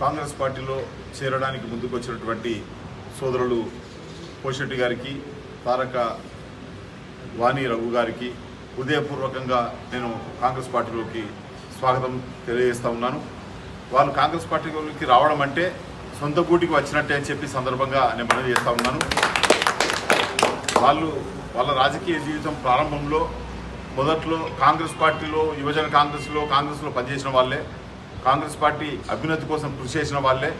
కాంగ్రెస్ పార్టీలో చేరడానికి ముందుకు వచ్చినటువంటి సోదరులు పోషెట్టి గారికి తారక వాణి రఘు గారికి హృదయపూర్వకంగా నేను కాంగ్రెస్ పార్టీలోకి స్వాగతం తెలియజేస్తా ఉన్నాను. వాళ్ళు కాంగ్రెస్ పార్టీలోకి రావడం అంటే సొంత గూటికి వచ్చినట్టే అని చెప్పి సందర్భంగా నేను మనవి చేస్తా ఉన్నాను. వాళ్ళు వాళ్ళ రాజకీయ జీవితం ప్రారంభంలో మొదట్లో కాంగ్రెస్ పార్టీలో యువజన కాంగ్రెస్లో కాంగ్రెస్లో పనిచేసిన వాళ్ళే. కాంగ్రెస్ పార్టీ అభ్యున్నతి కోసం కృషి చేసిన వాళ్ళే.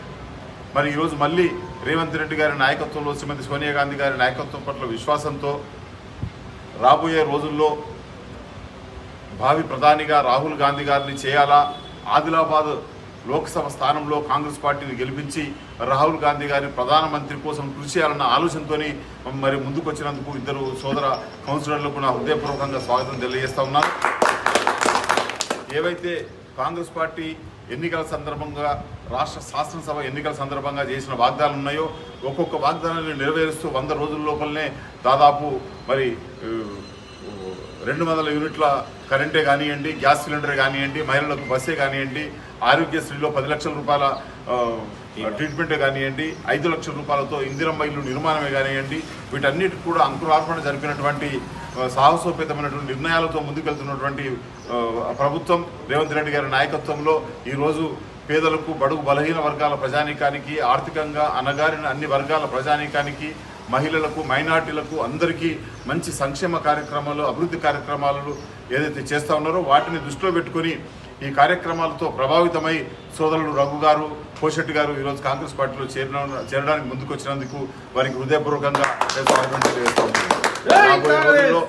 మరి ఈరోజు మళ్ళీ రేవంత్ రెడ్డి గారి నాయకత్వంలో శ్రీమతి సోనియా గాంధీ గారి నాయకత్వం పట్ల విశ్వాసంతో రాబోయే రోజుల్లో భావి ప్రధానిగా రాహుల్ గాంధీ గారిని చేయాలా? ఆదిలాబాద్ లోక్సభ స్థానంలో కాంగ్రెస్ పార్టీని గెలిపించి రాహుల్ గాంధీ గారి ప్రధానమంత్రి కోసం కృషి చేయాలన్న ఆలోచనతో మరి ముందుకొచ్చినందుకు ఇద్దరు సోదర కౌన్సిలర్లకు నా హృదయపూర్వకంగా స్వాగతం తెలియజేస్తా ఉన్నాను. ఏవైతే కాంగ్రెస్ పార్టీ ఎన్నికల సందర్భంగా రాష్ట్ర శాసనసభ ఎన్నికల సందర్భంగా చేసిన వాగ్దానాలు ఉన్నాయో ఒక్కొక్క వాగ్దానాన్ని నెరవేరుస్తూ వంద రోజుల లోపలనే దాదాపు మరి రెండు వందల యూనిట్ల కరెంటే కానివ్వండి గ్యాస్ సిలిండర్ కానివ్వండి మహిళలకు బస్సే కానివ్వండి ఆరోగ్యశ్రీలో పది లక్షల రూపాయల ట్రీట్మెంట్ ట్రీట్మెంటే కానివ్వండి ఐదు లక్షల రూపాయలతో ఇందిరమ్మ ఇల్లు నిర్మాణమే కానివ్వండి వీటన్నిటికి కూడా అంకురార్పణ జరిపినటువంటి సాహసోపేతమైనటువంటి నిర్ణయాలతో ముందుకెళ్తున్నటువంటి ప్రభుత్వం రేవంత్ రెడ్డి గారి నాయకత్వంలో ఈరోజు పేదలకు బడుగు బలహీన వర్గాల ప్రజానీకానికి ఆర్థికంగా అనగారిన అన్ని వర్గాల ప్రజానీకానికి మహిళలకు మైనార్టీలకు అందరికీ మంచి సంక్షేమ కార్యక్రమాలు అభివృద్ధి కార్యక్రమాలు ఏదైతే చేస్తా ఉన్నారో వాటిని దృష్టిలో పెట్టుకొని ఈ కార్యక్రమాలతో ప్రభావితమై సోదరుడు రఘు గారు పోషెట్టి గారు ఈరోజు కాంగ్రెస్ పార్టీలో చేరిన చేరడానికి ముందుకు వచ్చినందుకు వారికి హృదయపూర్వకంగా నేను తెలియజేస్తా రాబోయే రోజుల్లో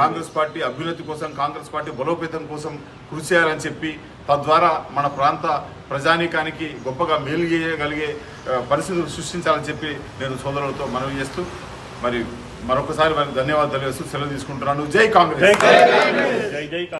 కాంగ్రెస్ పార్టీ అభ్యున్నతి కోసం కాంగ్రెస్ పార్టీ బలోపేతం కోసం కృషి చేయాలని చెప్పి తద్వారా మన ప్రాంత ప్రజానీకానికి గొప్పగా మేలు చేయగలిగే పరిస్థితులు సృష్టించాలని చెప్పి నేను సోదరులతో మనవి చేస్తూ మరి మరొకసారి వారికి ధన్యవాదాలు తెలియజేస్తూ సెలవు తీసుకుంటున్నాను. జై కాంగ్రెస్. జై జై